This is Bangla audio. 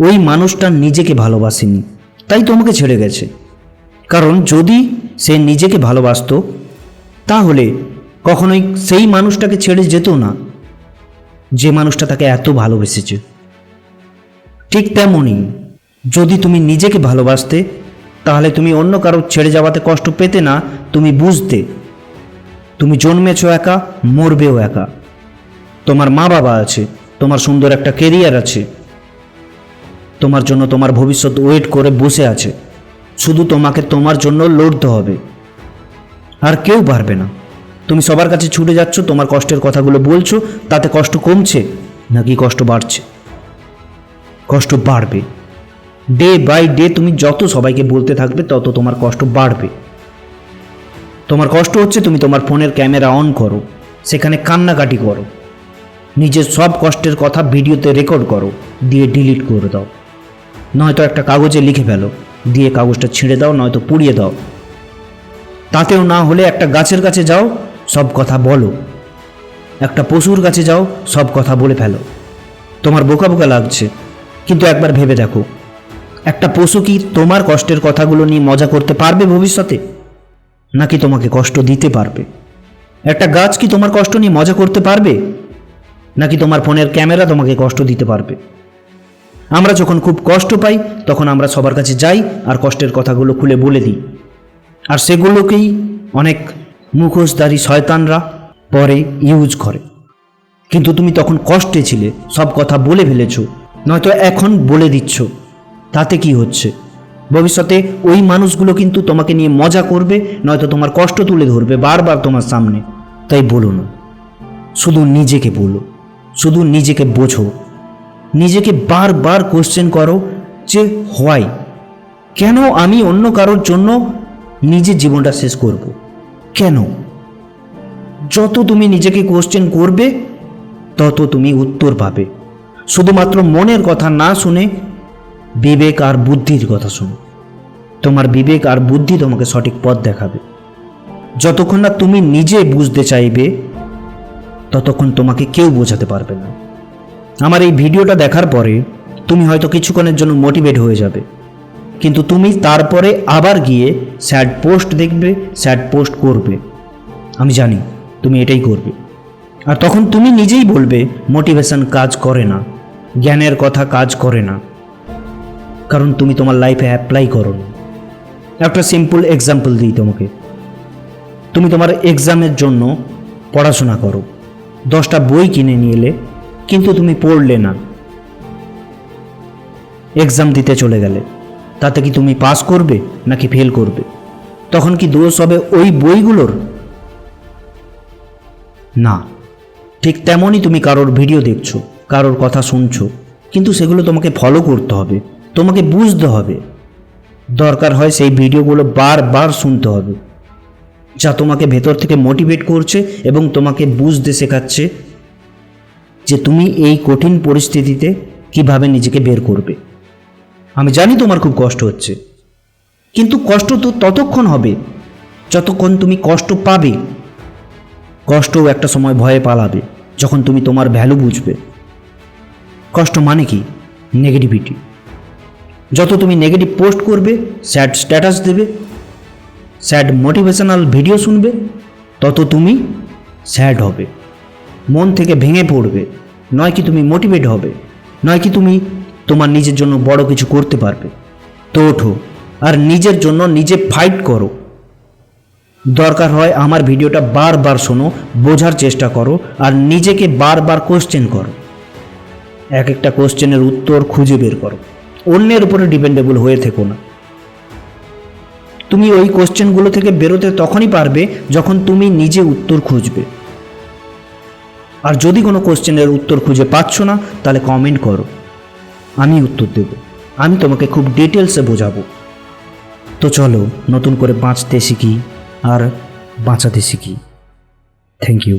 ওই মানুষটা নিজেকে ভালোবাসেনি। তাই তোমাকে ছেড়ে গেছে। কারণ যদি সে নিজেকে ভালোবাসত, তাহলে কখনোই সেই মানুষটাকে ছেড়ে যেত না। যে মানুষটা তাকে এত ভালোবেসেছে। ঠিক তেমনই যদি তুমি নিজেকে ভালোবাসতে, তাহলে তুমি অন্য কারও ছেড়ে যাওয়াতে কষ্ট পেতে না, তুমি বুঝতে। তুমি জন্মেছ একা, মরবেও একা। তোমার মা বাবা আছে, তোমার সুন্দর একটা কেরিয়ার আছে। তোমার জন্য তোমার ভবিষ্যৎ ওয়েট করে বসে আছে। শুধু তোমাকে তোমার জন্য লড়তে হবে। আর কেউ পারবে না। তুমি সবার কাছে ছুটে যাচ্ছ, তোমার কষ্টের কথাগুলো বলছো, তাতে কষ্ট কমছে নাকি কষ্ট বাড়ছে? কষ্ট বাড়বে। ডে বাই ডে তুমি যত সবাইকে বলতে থাকবে, তত তোমার কষ্ট বাড়বে। তোমার কষ্ট হচ্ছে তুমি তোমার ফোনের ক্যামেরা অন করো, সেখানে কান্নাকাটি করো। নিজের সব কষ্টের কথা ভিডিওতে রেকর্ড করো, দিয়ে ডিলিট করে দাও। নয়তো একটা কাগজে লিখে ফেলো। দিয়ে কাগজটা ছিঁড়ে দাও, নয়তো পুড়িয়ে দাও। তাতেও না হলে একটা গাছের কাছে যাও, সব কথা বলো। একটা পশুর কাছে যাও, সব কথা বলে ফেলো। তোমার বোকা বোকা লাগছে। কিন্তু একবার ভেবে দেখো, একটা পশু কি তোমার কষ্টের কথাগুলো নিয়ে মজা করতে পারবে ভবিষ্যতে? নাকি তোমাকে কষ্ট দিতে পারবে? একটা গাছ কি তোমার কষ্ট নিয়ে মজা করতে পারবে? নাকি তোমার ফোনের ক্যামেরা তোমাকে কষ্ট দিতে পারবে? আমরা যখন খুব কষ্ট পাই, তখন আমরা সবার কাছে যাই আর কষ্টের কথাগুলো খুলে বলে দিই। আর সেগুলোকেই অনেক মুখোশধারী শয়তানরা পরে ইউজ করে। কিন্তু তুমি তখন কষ্টে ছিলে, সব কথা বলে ফেলেছো, নয়তো এখন বলে দিচ্ছ। তাতে কি হচ্ছে? ভবিষ্যতে ওই মানুষগুলো কিন্তু তোমাকে নিয়ে মজা করবে, নয়তো তোমার কষ্ট তুলে ধরবে বারবার তোমার সামনে। তাই বলো না। শুধু নিজেকে বলো, শুধু নিজেকে বোঝো। নিজেকে বারবার কোশ্চেন করো যে, হোয়াই? কেন আমি অন্য কারোর জন্য নিজের জীবনটা শেষ করব? কেন? যত তুমি নিজেকে কোশ্চেন করবে, তত তুমি উত্তর পাবে। শুধুমাত্র মনের কথা না শুনে বিবেক আর বুদ্ধির কথা শুনো। তোমার বিবেক আর বুদ্ধি তোমাকে সঠিক পথ দেখাবে। যতক্ষণ না তুমি নিজে বুঝতে চাইবে, ততক্ষণ তোমাকে কেউ বোঝাতে পারবে না। আমার এই ভিডিওটা দেখার পরে তুমি হয়তো কিছুক্ষণের জন্য মোটিভেট হয়ে যাবে। কিন্তু তুমি তারপরে আবার গিয়ে স্যাড পোস্ট দেখবে স্যাড পোস্ট করবে। আমি জানি তুমি এটাই করবে। আর তখন তুমি নিজেই বলবে মোটিভেশন কাজ করে না, জ্ঞানের কথা কাজ করে না। কারণ তুমি তোমার লাইফে অ্যাপ্লাই করো একটা সিম্পল এক্সাম্পল দিই তোমাকে। তুমি তোমার এক্সামের জন্য পড়াশোনা করো। দশটা বই কিনে নিয়ে এলে কিন্তু তুমি পড়লে না। এক্সাম দিতে চলে গেলে। তাতে কি তুমি পাস করবে নাকি ফেল করবে? তখন কি দোষ হবে ওই বইগুলোর? না। ঠিক তেমনই তুমি কারোর ভিডিও দেখছ, কারোর কথা শুনছো, কিন্তু সেগুলো তোমাকে ফলো করতে হবে, তোমাকে বুঝতে হবে। দরকার হয় সেই ভিডিওগুলো বারবার শুনতে হবে, যা তোমাকে ভেতর থেকে মোটিভেট করছে এবং তোমাকে বুঝতে শেখাচ্ছে যে তুমি এই কঠিন পরিস্থিতিতে কীভাবে নিজেকে বের করবে। আমি জানি তোমার খুব কষ্ট হচ্ছে। কিন্তু কষ্ট তো ততক্ষণ হবে যতক্ষণ তুমি কষ্ট পাবে। কষ্টও একটা সময় ভয়ে পালাবে, যখন তুমি তোমার ভ্যালু বুঝবে। কষ্ট মানে কি? নেগেটিভিটি। যত তুমি নেগেটিভ পোস্ট করবে, স্যাড স্ট্যাটাস দেবে, স্যাড মোটিভেশনাল ভিডিও শুনবে, তত তুমি স্যাড হবে। মন থেকে ভেঙে পড়বে। নয় কি তুমি মোটিভেট হবে? নয় কি তুমি তোমার নিজের জন্য বড় কিছু করতে পারবে? তো ওঠো, আর নিজের জন্য নিজে ফাইট করো। দরকার হয় আমার ভিডিওটা বারবার শোনো, বোঝার চেষ্টা করো, আর নিজেকে বারবার কোশ্চেন করো। এক একটা কোশ্চেনের উত্তর খুঁজে বের করো। অন্যের উপরে ডিপেন্ডেবল হয়ে থেকো না। তুমি ওই কোশ্চেনগুলো থেকে বেরোতে তখনই পারবে যখন তুমি নিজে উত্তর খুঁজবে। আর যদি কোনো কোশ্চেনের উত্তর খুঁজে পাচ্ছ না, তাহলে কমেন্ট করো। আমি উত্তর দেব। আমি তোমাকে খুব ডিটেলসে বোঝাবো। তো চলো, নতুন করে বাঁচতে শিখি আর বাঁচাতে শিখি। Thank you